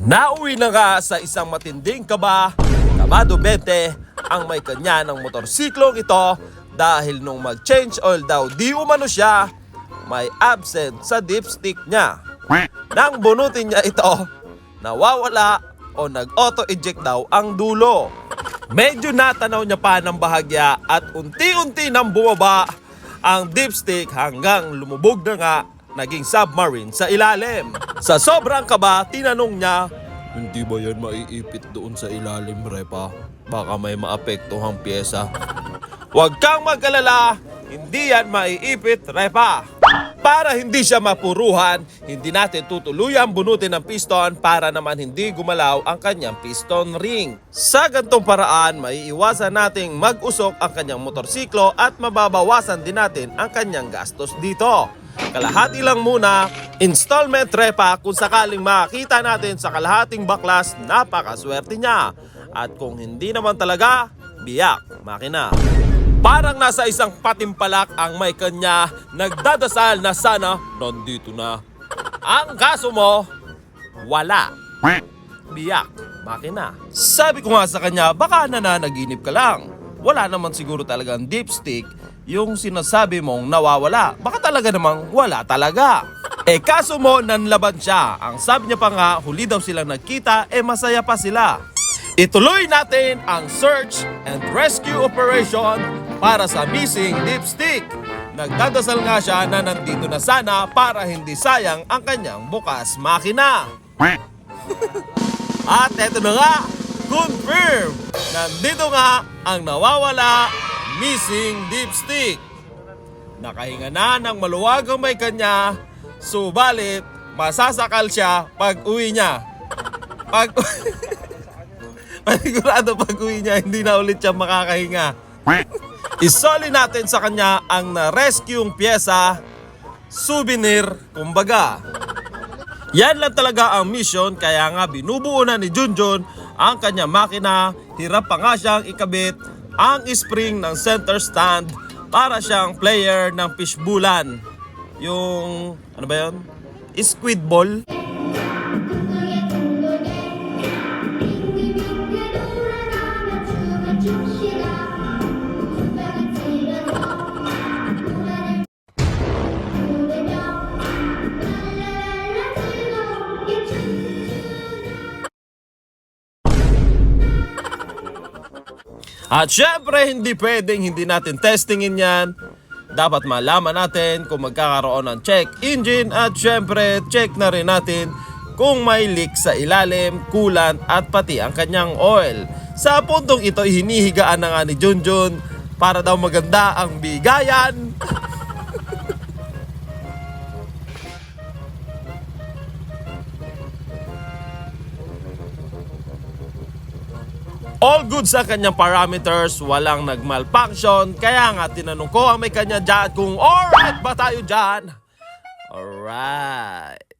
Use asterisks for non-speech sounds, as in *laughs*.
Nauwi na nga sa isang matinding kaba, kabado 20, ang may kanya ng motorsiklong ito dahil nung mag-change oil daw di umano siya, may absent sa dipstick niya. Nang bunutin niya ito, nawawala o nag-auto-eject daw ang dulo. Medyo natanaw niya pa ng bahagya at unti-unti nang bumaba ang dipstick hanggang lumubog na nga naging submarine sa ilalim. Sa sobrang kaba, tinanong niya, Hindi ba yan maiipit doon sa ilalim, Repa? Baka may maapektuhang pyesa. Huwag kang mag-alala, hindi yan maiipit, Repa. Para hindi siya mapuruhan, hindi natin tutuluyan bunutin ng piston para naman hindi gumalaw ang kanyang piston ring. Sa gantong paraan, maiiwasan nating mag-usok ang kanyang motorsiklo at mababawasan din natin ang kanyang gastos dito. Kalahati lang muna, installment repa kung sakaling makita natin sa kalahating baklas, napakaswerte niya. At kung hindi naman talaga, biyak, makina. Parang nasa isang patimpalak ang may kanya, nagdadasal na sana nandito na. Ang kaso mo, wala. Biyak, makina. Sabi ko nga sa kanya, baka nananaginip ka lang. Wala naman siguro talagang dipstick yung sinasabi mong nawawala. Baka talaga namang wala talaga. Eh kaso mo nanlaban siya. Ang sabi niya pa nga, huli daw silang nagkita, eh masaya pa sila. Ituloy natin ang search and rescue operation para sa missing dipstick. Nagdadasal nga siya na nandito na sana para hindi sayang ang kanyang bukas makina. At eto na nga, confirm! Nandito nga ang nawawala missing dipstick. Nakahinga na ng maluwag ang may kanya, subalit masasakal siya pag uwi niya. Pag *laughs* Panigurado pag uwi niya, hindi na ulit siya makakahinga. Isoli natin sa kanya ang na-rescue pyesa, souvenir, kumbaga. Yan lang talaga ang mission kaya nga binubuo na ni Junjun ang kanya makina. Hirap pa nga siyang ikabit ang spring ng center stand para siyang player ng fishbulan. Yung, ano ba yun? Squid ball. At syempre, hindi pwedeng hindi natin testingin yan. Dapat malaman natin kung magkakaroon ng check engine at syempre, check na rin natin kung may leak sa ilalim, coolant at pati ang kanyang oil. Sa puntong ito, hinihigaan na nga ni Junjun para daw maganda ang bigayan. *laughs* All good sa kanyang parameters, walang nagmalfunction. Kaya nga tinanong ko ang may kanya dyan kung alright ba tayo dyan? Alright.